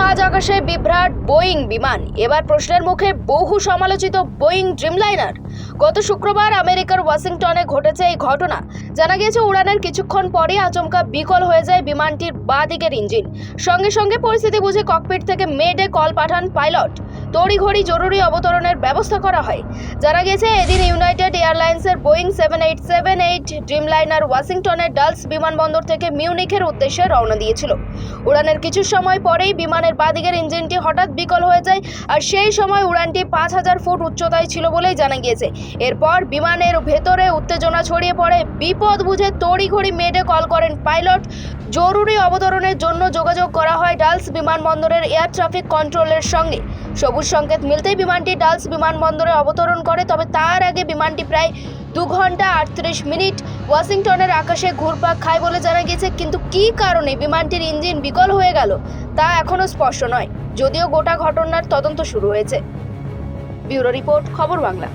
মাঝ বিভ্রাট বোয়িং বিমান। এবার প্রশ্নের মুখে বহু সমালোচিত বোয়িং ড্রিমলাইনার। গত শুক্রবার আমেরিকার ওয়াশিংটনে ঘটেছে এই ঘটনা। জানা গিয়েছে, উড়ানের কিছুক্ষণ পরেই আচমকা বিকল হয়ে যায় বিমানটির বাঁ দিকের ইঞ্জিন। সঙ্গে সঙ্গে পরিস্থিতি বুঝে ককপিট থেকে মেডে কল পাঠান পাইলট। তড়িঘড়ি জরুরি অবতরণের ব্যবস্থা করা হয়। জানা গেছে এদিন ইউনাইটেড এয়ারলাইন্সের Boeing seven eight seven eight Dreamliner ওয়াশিংটনের ডালস বিমানবন্দর থেকে মিউনিখের উদ্দেশ্যে রওনা দিয়েছিল। উড়ানের কিছু সময় পরেই বিমানের বাদিকের ইঞ্জিনটি হঠাৎ বিকল হয়ে যায়, আর সেই সময় উড়ানটি পাঁচ হাজার ফুট উচ্চতায় ছিল বলেই জানা গিয়েছে। এরপর বিমানের ভেতরে উত্তেজনা ছড়িয়ে পড়ে, বিপদ বুঝে তড়িঘড়ি মেডে কল করেন পাইলট। জরুরি অবতরণের জন্য যোগাযোগ করা হয় ডালস বিমানবন্দরের এয়ার ট্রাফিক কন্ট্রোলের সঙ্গে। সবুজ সংকেত মিলতেই বিমানটি ডালস বিমানবন্দরে অবতরণ করে, তবে তার আগে বিমানটি প্রায় দু ঘণ্টা আটত্রিশ মিনিট ওয়াশিংটনের আকাশে ঘুরপাক খায় বলে জানা গেছে কিন্তু কি কারণে বিমানটির ইঞ্জিন বিকল হয়ে গেল তা এখনও স্পষ্ট নয়, যদিও গোটা ঘটনার তদন্ত শুরু হয়েছে। ব্যুরো রিপোর্ট, খবর বাংলা।